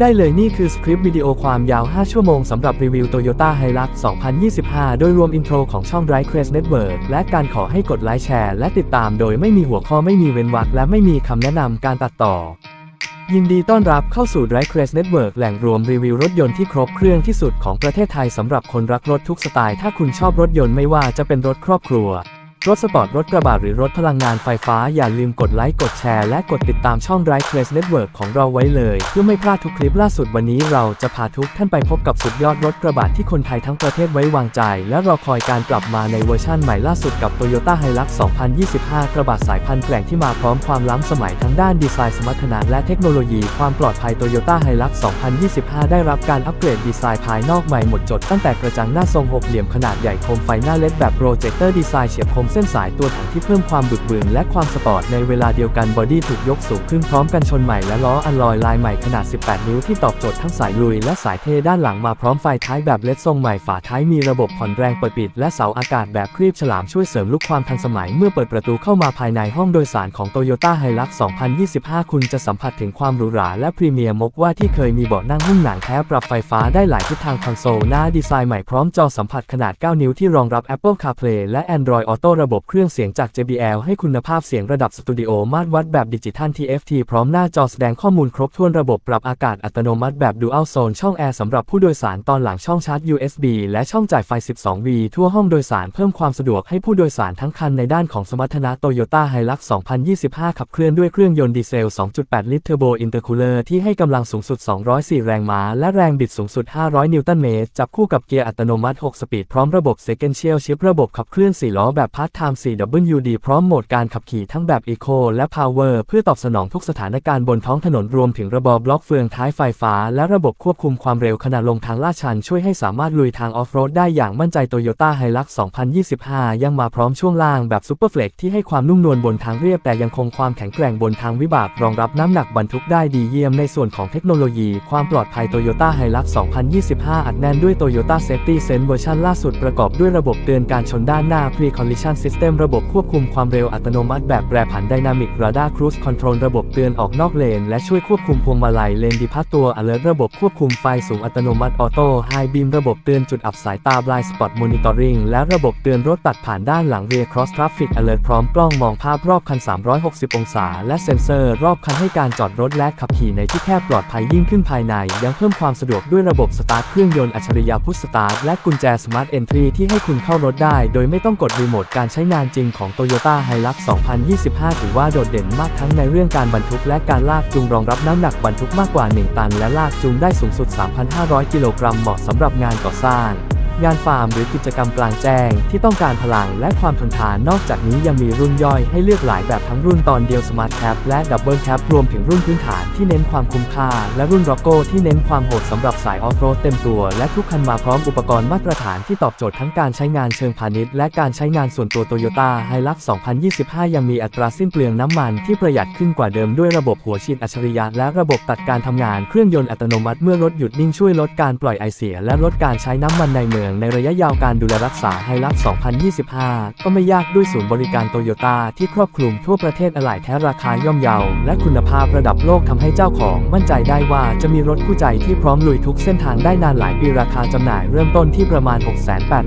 ได้เลยนี่คือสคริปต์วิดีโอความยาว 5 ชั่วโมงสำหรับรีวิว Toyota Hilux 2025 โดยรวมอินโทรของช่อง Drive Craze Network และการขอให้กดไลค์แชร์และติดตามโดยไม่มีหัวข้อไม่มีเว้นวรรคและไม่มีคำแนะนำการตัดต่อ ยินดีต้อนรับเข้าสู่ Drive Craze Network แหล่งรวมรีวิวรถยนต์ที่ครบเครื่องที่สุดของประเทศไทยสำหรับคนรักรถทุกสไตล์ถ้าคุณชอบรถยนต์ไม่ว่าจะเป็นรถครอบครัว รถสปอร์ตรถกระบะหรือรถพลังงานไฟฟ้าอย่าลืมกดไลค์กดแชร์และกดติดตามช่อง Drive Craze Network ของเราไว้เลย เพื่อไม่พลาดทุกคลิปล่าสุดวันนี้เราจะพาทุกท่านไปพบกับสุดยอดรถกระบะที่คนไทยทั้งประเทศไว้วางใจ และรอคอยการกลับมาในเวอร์ชั่นใหม่ล่าสุดกับ Toyota Hilux 2025 กระบะสายพันธุ์แกร่งที่มาพร้อมความล้ำสมัยทั้งด้านดีไซน์สมรรถนะและเทคโนโลยีความปลอดภัย Toyota Hilux 2025 ได้รับการอัปเกรดดีไซน์ภายนอกใหม่หมดจดตั้งแต่กระจังหน้าทรงหกเหลี่ยมขนาดใหญ่โคมไฟหน้าเล็ดแบบโปรเจคเตอร์ดีไซน์เฉียบคมเส้นสายตัวถังที่เพิ่มความบึกบึนและความสปอร์ตในเวลาเดียวกันบอดี้ถูกยกสูงขึ้นพร้อมกันชนใหม่และล้ออัลลอยลายใหม่ขนาด 18 นิ้วที่ตอบโจทย์ทั้งสายลุยและสายเทด้านหลังมาพร้อมไฟท้ายแบบเลดทรงใหม่ฝาท้ายมีระบบผ่อนแรงเปิดปิดและเสาอากาศแบบครีบฉลามช่วยเสริมลุคความทันสมัยเมื่อเปิดประตูเข้ามาภายในห้องโดยสารของ Toyota Hilux 2025 คุณจะสัมผัสถึงความหรูหราและพรีเมียร์มกว่าที่เคยมีเบาะนั่งหุ้มหนังแท้ปรับไฟฟ้าได้หลายทิศทางคอนโซลหน้าดีไซน์ใหม่พร้อมจอสัมผัสขนาด 9 นิ้วที่รองรับ Apple CarPlay และ Android Auto ระบบเครื่องเสียงจาก JBL ให้คุณภาพเสียงระดับสตูดิโอมาตรวัดแบบดิจิทัล TFT พร้อมหน้าจอแสดงข้อมูลครบถ้วนระบบปรับอากาศอัตโนมัติแบบ Dual Zone ช่องแอร์สำหรับผู้โดยสารตอนหลังช่องชาร์จ USB และช่องจ่ายไฟ 12V ทั่วห้องโดยสารเพิ่มความสะดวกให้ผู้โดยสารทั้งคันในด้านของสมรรถนะ Toyota Hilux 2025 ขับเคลื่อนด้วยเครื่องยนต์ดีเซล 2.8 ลิตรเทอร์โบอินเตอร์คูลเลอร์ที่ให้กำลังสูงสุด 204 แรงม้า และแรงบิดสูงสุด 500 นิวตันเมตรจับคู่กับเกียร์อัตโนมัติ 6 สปีดพร้อมระบบ Sequential Shift ระบบขับเคลื่อน4ล้อแบบ Part Time 4WD พร้อมโหมดการขับขี่ทั้งแบบ Eco และ Power เพื่อตอบสนองทุกสถานการณ์บนท้องถนนรวมถึงระบบบล็อกเฟืองท้ายไฟฟ้า และระบบควบคุมความเร็วขณะลงทางลาดชัน ช่วยให้สามารถลุยทางออฟโรดได้อย่างมั่นใจ Toyota Hilux 2025 ยังมาพร้อมช่วงล่างแบบ Super Flex ที่ให้ความนุ่มนวลบนทางเรียบแต่ยังคงความแข็งแกร่งบนทางวิบาก รองรับน้ำหนักบรรทุกได้ดีเยี่ยมในส่วนของเทคโนโลยี ความปลอดภัย Toyota Hilux 2025 อัดแน่นด้วย Toyota Safety Sense เวอร์ชันล่าสุดประกอบด้วยระบบเตือนการชนด้านหน้า Pre-Collision System ระบบควบคุมความเร็วอัตโนมัติแบบแปรผัน Dynamic Radar Cruise Control ระบบเตือนออกนอกเลน และช่วยควบคุมพวงมาลัยเลนดีพัตตัว Alert ระบบควบคุมไฟสูงอัตโนมัติออโต้ High Beam ระบบเตือนจุดอับสายตา Blind Spot Monitoring และระบบเตือนรถตัดผ่านด้านหลัง Rear Cross Traffic Alert พร้อมกล้องมองภาพรอบคัน 360 องศา และเซ็นเซอร์รอบคันให้การจอดรถและขับขี่ในที่แคบปลอดภัยยิ่งขึ้นภายใน ยังเพิ่มความสะดวกด้วยระบบสตาร์ทเครื่องยนต์อัจฉริยะพุชสตาร์ทและกุญแจ Smart Entry ที่ให้คุณเข้ารถได้ โดยไม่ต้องกดรีโมทการใช้งานจริงของ Toyota Hilux 2025 ถือว่าโดดเด่นมากทั้งในเรื่องการบรรทุกและการลากจูงรองรับน้ำหนักบรรทุกมากกว่า 1 ตัน และลากจูงได้สูงสุด 3,500 กิโลกรัมเหมาะสำหรับงานก่อสร้าง งานฟาร์มหรือกิจกรรมกลางแจ้งที่ต้องการพลังและความทนทานนอกจากนี้ยังมีรุ่นย่อยให้เลือกหลายแบบทั้งรุ่นตอนเดียว Smart Cap และ Double Cap รวมถึงรุ่นพื้นฐานที่เน้นความคุ้มค่า และรุ่น r o c k o ที่เน้นความโหดสำหรับสายออฟโรดเต็มตัว และทุกคันมาพร้อมอุปกรณ์มาตรฐานที่ตอบโจทย์ทั้งการใช้งานเชิงพาณิชย์และการใช้งานส่วนตัว Toyota Hilux 2025 ยังมีอัตราสิ้นเปลืองน้ำมันที่ประหยัดขึ้นกว่าเดิมด้วยระบบหัวฉีดอัจฉริยะและระบบตัดการทำงานเครื่องยนต์อัตโนมัติเมื่อรถหยุดนิ่งช่วยลดการปล่อยไอเสีย และลดการใช้น้ำมันในเมืองในระยะยาวการดูแลรักษาไฮลัก2025 ก็ไม่ยากด้วยศูนย์บริการโตโยต้าที่ครอบคลุมทั่วประเทศอะไหล่แท้ราคาย่อมเยา และคุณภาพระดับโลกทำให้เจ้าของมั่นใจได้ว่าจะมีรถคู่ใจที่พร้อมลุยทุกเส้นทางได้นานหลายปีราคาจำหน่ายเริ่มต้นที่ประมาณ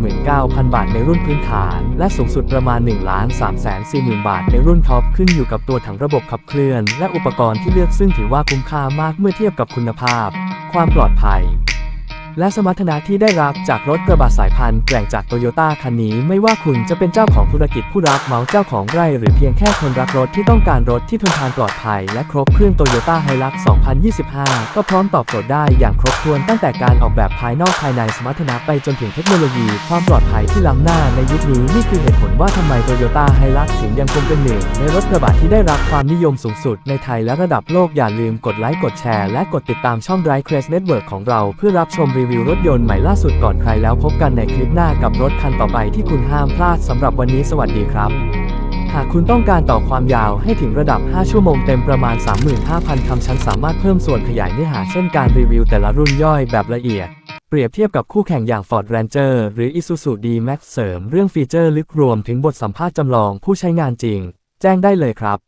689,000 บาทในรุ่นพื้นฐาน และสูงสุดประมาณ 1 3 4 0 0 0 0 บาทในรุ่นท็อปขึ้นอยู่กับตัวถังระบบขับเคลื่อน และอุปกรณ์ที่เลือกซึ่งถือว่าคุ้มค่ามากเมื่อเทียบกับคุณภาพ ความปลอดภัย และสมรรถนะที่ได้รับจากรถกระบะสายพันธุ์แกร่งจากโตโยต้าคันนี้ไม่ว่าคุณจะเป็นเจ้าของธุรกิจผู้รับเหมาเจ้าของไร่ หรือเพียงแค่คนรักรถที่ต้องการรถที่ทนทานปลอดภัย และครบเครื่องโตโยต้าไฮลัก2025 ก็พร้อมตอบโจทย์ได้อย่างครบถ้วนตั้งแต่การออกแบบภายนอกภายในสมรรถนะไปจนถึงเทคโนโลยี ความปลอดภัยที่ล้ำหน้าในยุคนี้นี่คือเหตุผลว่าทำไมโตโยต้าไฮลักถึงยังคงเป็นหนึ่งในรถกระบะที่ได้รับความนิยมสูงสุด ในไทยและระดับโลกอย่าลืมกดไลค์กดแชร์และกดติดตามช่อง Drive Craze Network ของเราเพื่อรับชมรีวิวรถยนต์ใหม่ล่าสุดก่อนใครแล้วพบกันในคลิปหน้ากับรถคันต่อไปที่คุณห้ามพลาดสำหรับวันนี้สวัสดีครับ หากคุณต้องการต่อความยาวให้ถึงระดับ 5 ชั่วโมงเต็มประมาณ 35,000 คำฉันสามารถเพิ่มส่วนขยายเนื้อหาเช่นการรีวิวแต่ละรุ่นย่อยแบบละเอียด เปรียบเทียบกับคู่แข่งอย่าง Ford Ranger หรือ Isuzu D-Max เสริมเรื่องฟีเจอร์ลึกรวมถึงบทสัมภาษณ์จำลองผู้ใช้งานจริง แจ้งได้เลยครับ